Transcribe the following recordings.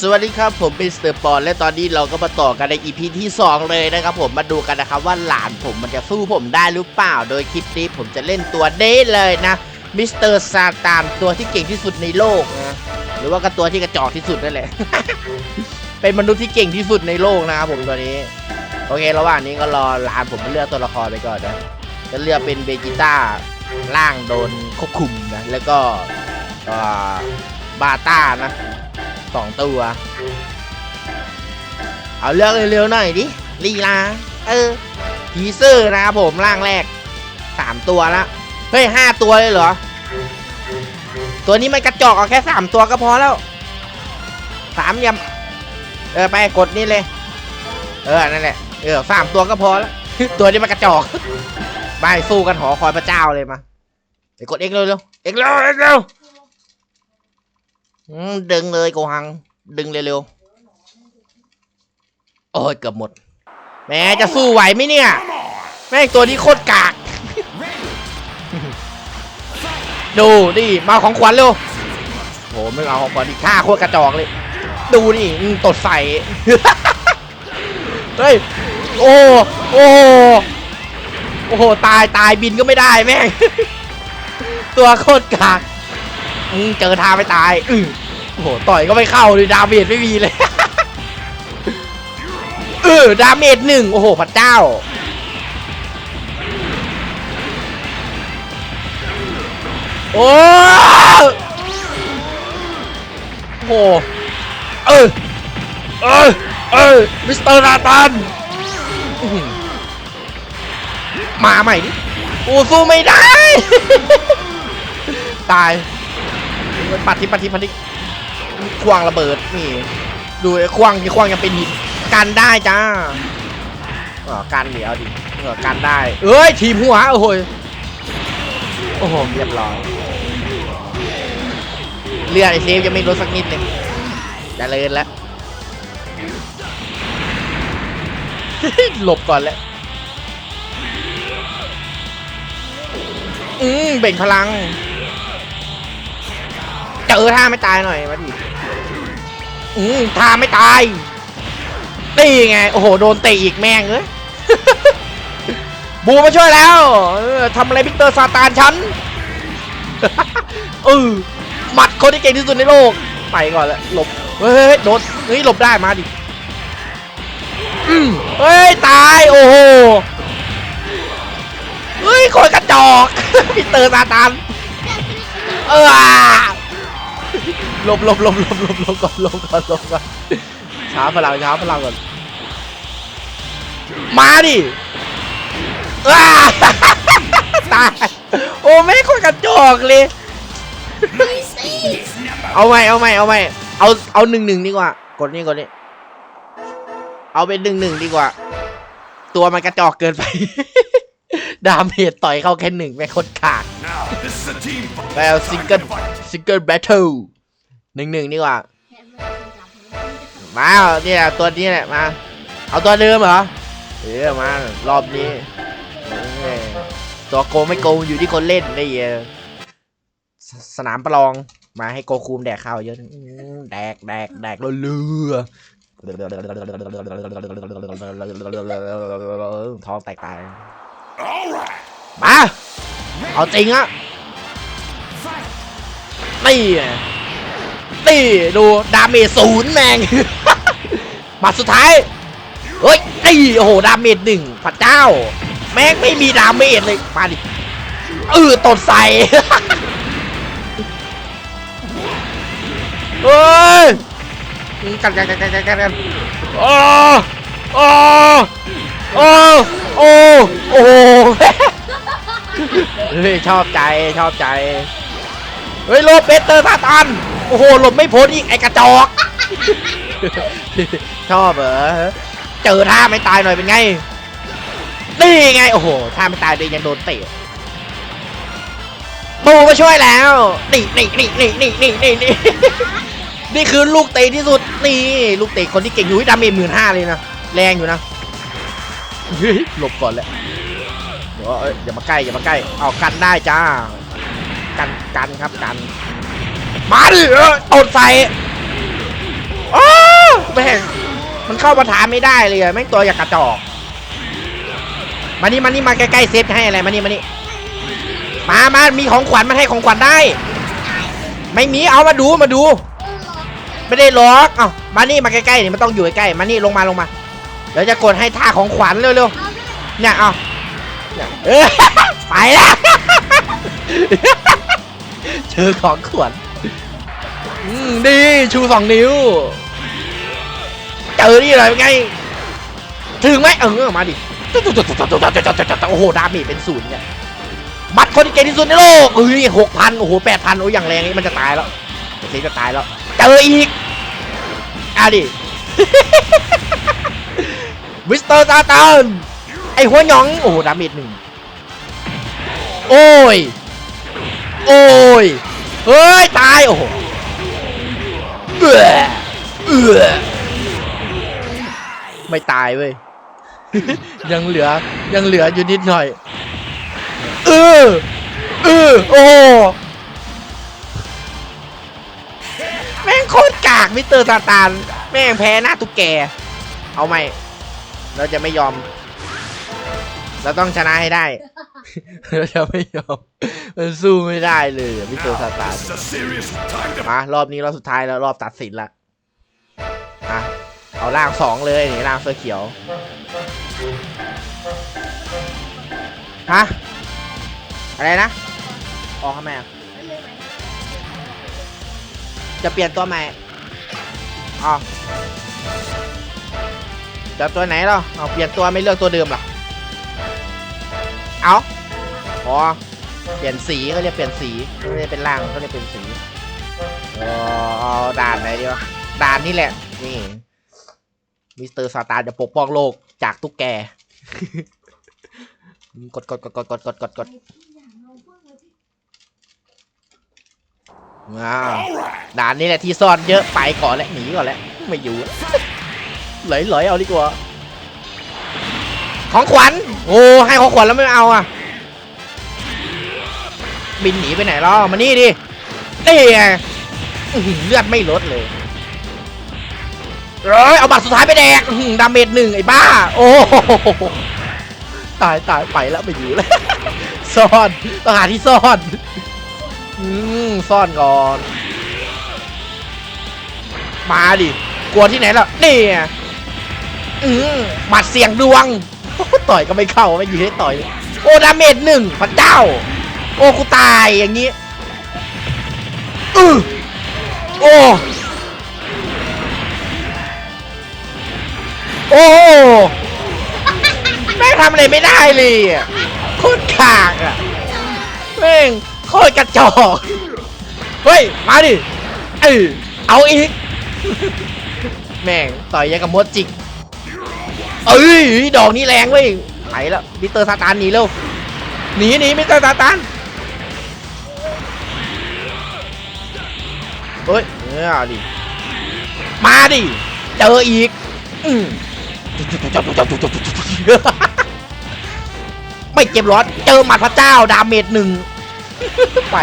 สวัสดีครับผมเป็นสเตอร์ปอนและตอนนี้เราก็มาต่อกันใน EP ที่ 2 เลยนะครับผมมาดูกันนะครับว่าหลานผมมันจะสู้ผมได้หรือเปล่า โดยคลิปนี้ผมจะเล่นตัวเด้เลยนะมิสเตอร์ซาตานตัวที่เก่งที่สุดในโลกนะหรือว่าก็ตัวที่กระจอกที่สุดนั่นแหละ เป็นมนุษย์ที่เก่งที่สุดในโลกนะครับผมตัวนี้ โอเค ระหว่างนี้ก็รอหลานผมมาเลือกตัวละครไปก่อนนะจะเลือกเป็นเบจิต้าร่างโดนควบคุมนะแล้วก็บาต้านะ สองตัว เอาเลือกเร็วๆหน่อยดิลีลา เออทีเซอร์นะครับผมร่างแรกสามตัวละเฮ้ยห้าตัวเลยเหรอ ตัวนี้มันกระจอกเอาแค่สามตัวก็พอแล้วสามยำเออไปกดนี่เลย เออนั่นแหละเออสามตัวก็พอแล้ว ตัวนี้มันกระจอกไปสู้กันหอคอยพระเจ้าเลยมาไปกดเอ็กเร็วเร็วเอ็กเร็วเอ็กเร็ว ดึงเลยโกหัง ดึงเร็วๆ โอ้ยเกือบหมด แม่จะสู้ไหวไหมเนี่ย แม่งตัวนี้โคตรกาก ดูดิมาของขวัญเร็วโหไม่เอาของขวัญดิฆ่าโคตรกระจอกเลย ดูนี่ตดใส่ เฮ้ย โอ้โอ้โอ้โห ตายตายบินก็ไม่ได้แม่ง ตัวโคตรกากเจอทาไม่ตายอือ โหต่อยก็ไม่เข้าเลยดาเมจไม่มีเลย เออดาเมจหนึ่งโอ้โหพระเจ้า โอ้โห เออ เออ เออ มิสเตอร์นาตัน มาใหม่ดิโอ้สู้ไม่ได้ ตายปัดทิปัดทิปัดทิ ควางระเบิดนี่ ดูไอ้ควางที่ควางยังเป็นหินกันได้จ้าอ๋อกันเดี๋ยวดิเออกันได้ เอ้ยทีมหัวโอ้โหโอ้โหเรียบร้อยเลือดไอเซฟยังไม่ลดสักนิดเลยจะเลินแล้วหลบก่อนแล้วอืมเบ่งพลัง เจอท่าไม่ตายหน่อยมาดิอืมท่าไม่ตายตีไง โอ้โห โดนเตะอีกแม่งเอ้ยบูมาช่วยแล้วทำอะไรพิกเตอร์ซาตานฉันเออหมัดคนที่เก่งที่สุดในโลก ไปก่อนล้วหลบ เฮ้ย โดนเฮ้ย หลบได้มาดิเฮ้ย ตาย โอ้โห เฮ้ยคนกระจอกพิกเตอร์ซาตาน เออ หลบหลบหลบหลบหลบหลบก่อนหลบก่อนหลบก่อนช้าพลังช้าพลังก่อน มาดิอ้าตาย โอ้ไม่งคนกระจอกเลย เอาไหมเอาไหมเอาไหมเอาเอาหนึ่งหนึ่งดีกว่า กดนี่กดนี่ เอาเป็นหนึ่งหนึ่งดีกว่า ตัวมันกระจอกเกินไป ดาเมจต่อยเข้าแค่หนึ่งแม่งคตรขาด Now, this is a team fight. ไปเอาซิงเกิลซิงเกิลแบทเทิลหนึ่งหนึ่งดีกว่า มาเนี่ยตัวนี้แหละมา เอาตัวเดิมเหรอเออมารอบนี้ ตัวโกไม่โกงอยู่ที่คนเล่นนี่เออสสนามประลองมาให้โกคูมแดกข้าวเยอะแดกแดกแดกเรือท้องแตกตายมา เอาจริงอะนี่ไงนี่ดูดาเมจศูนย์แมงมาสุดท้ายเฮ้ยไอ้โอ้โหดาเมจหนึ่งพระเจ้า แม่งไม่มีดาเมจเลยมาดิเออตดใส่เฮ้ยกันกันกันกันกันกันโอ้โอ้โอ้โอ้โอ้ เฮ้ยชอบใจชอบใจ เฮ้ยโลเปเตอร์ซาตานโอ้โหหลบไม่พ้นอีกไอกระจอก ชอบเหรอเจอท่าไม่ตายหน่อยเป็นไงนี่ไงโอ้โหท่าไม่ตายเลยยังโดนเตะบูมาช่วยแล้วนี่นี่นี่นี่นี่นี่นี่นี่นี่คือลูกเตะที่สุดนี่ลูกเตะคนที่เก่งอยู่ที่ดาเมจหมื่นห้าเลยนะแรงอยู่นะเฮ้ยหลบก่อนแหละ ดี๋ยวเอ้ยอย่ามาใกล้อย่ามาใกล้เอากันได้จ้า กันกันครับกัน มาดิเออตดใส่โอ้แม่งมันเข้ามาถามไม่ได้เลยอะแม่งตัวอยากกระจอก มานี่มานี่มาใกล้ๆเซฟจะให้อะไรมานี่มานี่มามามีของขวัญมาให้ของขวัญได้ ไม่มีเอามาดูมาดู ไม่ได้ล็อกเอ้ามานี่มาใกล้ๆนี่มันต้องอยู่ใกล้ๆมานี่ลงมาลงมาเดี๋ยวจะกดให้ท่าของขวัญเร็วๆเนี่ยเอา เออไปแล้วเจอของขวัญดีชูสองนิ้ว เจอนี่เลยเป็นไง ถึงไหมเออมาดิโอ้โหดาเมจเป็นศูนย์เนี่ยบัตรคนที่เก่งที่สุดในโลกเฮ้ยหกพันโอ้โหแปดพันโอ้ยอย่างแรงนี่มันจะตายแล้วเดี๋ยวจะตายแล้วเจออีกอะดิมิสเตอร์ซาตาน ไอหัวหยอง โอ้โหดาเมจหนึ่งโอ้ย โอ้ย เฮ้ย ตาย โอ้โหเบื่อเอือไม่ตายเว้ย ยังเหลือ ยังเหลืออยู่นิดหน่อย เออ เออ โอ้แม่งโคตรกากมิสเตอร์ซาตาน แม่งแพ้หน้าตุ๊กแก เอาไหม เราจะไม่ยอม เราต้องชนะให้ได้ เราจะไม่ยอมมันสู้ไม่ได้เลยอะมิสเตอร์ซาตาน This is a serious time to มารอบนี้รอบสุดท้ายแล้วรอบตัดสินละอะเอาล่างสองเลยนี่ล่างเสื้อเขียวฮะอะไรนะออกทำไมอะจะเปลี่ยนตัวใหม่อ๋อจะตัวไหนเราเอาเปลี่ยนตัวไม่เลือกตัวเดิมเหรอ เอาอ๋อ เปลี่ยนสีเขาเรียกเปลี่ยนสีไม่ได้เป็นล่างเขาเรียกเป็นสีออเอาด่านไหนดีวะด่านนี่แหละ นี่ มิสเตอร์ซาตานจะปกป้องโลกจากตุ๊กแก กดกดกดกดกดกดกดกดว้าวด่านนี้แหละที่ซ่อนเยอะไปก่อนแล้วหนีก่อนแล้วไม่อยู่ไหลไหลเอาดีกว่า ของขวัญ โอ้ ให้ของขวัญแล้วไม่เอาอะ บินหนีไปไหนแล้วมานี่ดินี่ไงอื้อหือเลือดไม่ลดเลยเอ้ยเอาบัตรสุดท้ายไปแดกดาเมจหนึ่งไอ้บ้า โอ้โหตายตายไปแล้วไม่อยู่แล้วซ่อนต้องหาที่ซ่อนอืมซ่อนก่อน มาดิ กลัวที่ไหนล่ะนี่ไอืมหมัดเสียงดวง ต่อยก็ไม่เข้าไม่อยู่ให้ต่อย โอ้ดาเมจหนึ่งพระเจ้า โอ้กูตายอย่างนี้อือโอ้โอ้แม่งทำอะไรไม่ได้เลยโคตรขากอะแม่งโคตรกระจอกเฮ้ย มาดิเออเอาอีก แม่งต่อยยังกับมดจิก เอ้ยดอกนี้แรงเว้ยไปแล้วมิสเตอร์ซาตานหนีเร็วหนีหนีมิสเตอร์ซาตานเฮ้ยเออเอาดิมาดิเจออีกอืมไม่เจ็บร้อนเจอหมัดพระเจ้าดาเมจหนึ่งไป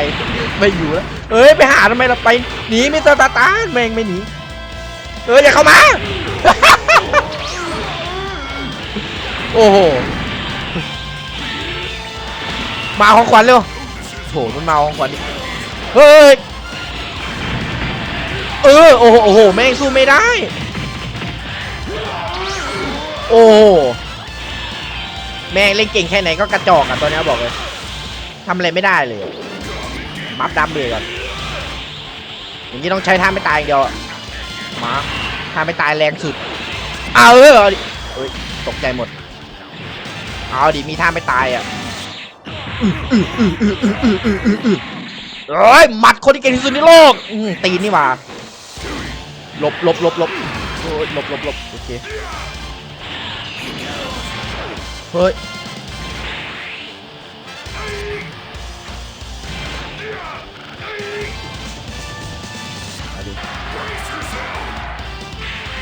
ไม่อยู่แล้วเอ้ยไปหาทำไมเราไปหนีมิสเตอร์ซาตานแม่งไม่หนีเอออย่าเข้ามา โอ้โห มาของขวัญเร็วโหมันมาของขวัญดิเฮ้ย เออ โอ้โห โอ้โห แม่งสู้ไม่ได้ โอ้โหแม่งเล่นเก่งแค่ไหนก็กระจอกอะตัวเนี้ยบอกเลยทำอะไรไม่ได้เลย มัฟดำเบรก่อนอย่างนี้ต้องใช้ท่าไม่ตายเดียวมาท่าไม่ตายแรงสุด เอาเออตกใจหมด เอาดิมีท่าไม่ตายอะเอ้ยหมัดคนที่เก่งที่สุดในโลกตีนนี่ว่าหลบหลบหลบหลบโอ้ยหลบหลบหลบโอเคเฮ้ย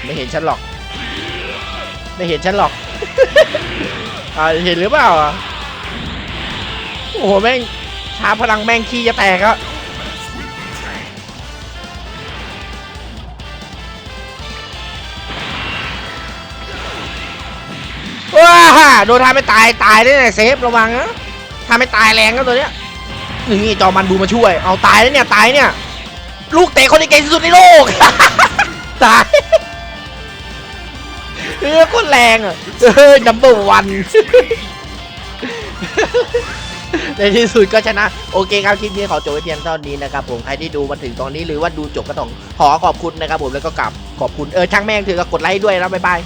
ไม่เห็นฉันหรอก ไม่เห็นฉันหรอก อ่าเห็นหรือเปล่าโอ้โหแม่งชาพลังแม่งขี้จะแตกอะว้าโดนทาไม่ตายตายได้ไงเซฟระวังนะทาไม่ตายแรงก็ตัวเนี้ยนี่จอมันดูมาช่วย เอาตายแล้วเนี่ยตายเนี่ย ลูกเตะคนที่เก่งที่สุดในโลก ตาย เออโคนแรงอะเฮ้ยนัมเบอร์วันในที่สุดก็ชนะ โอเคครับคลิปนี้ขอจบไว้เพียงเท่านี้นะครับผมใครที่ดูมาถึงตอนนี้หรือว่าดูจบก็ต้องขอขอบคุณนะครับผมแล้วก็กลับขอบคุณเออช่างแม่งถือก็กดไลค์ด้วยนะบ๊ายบาย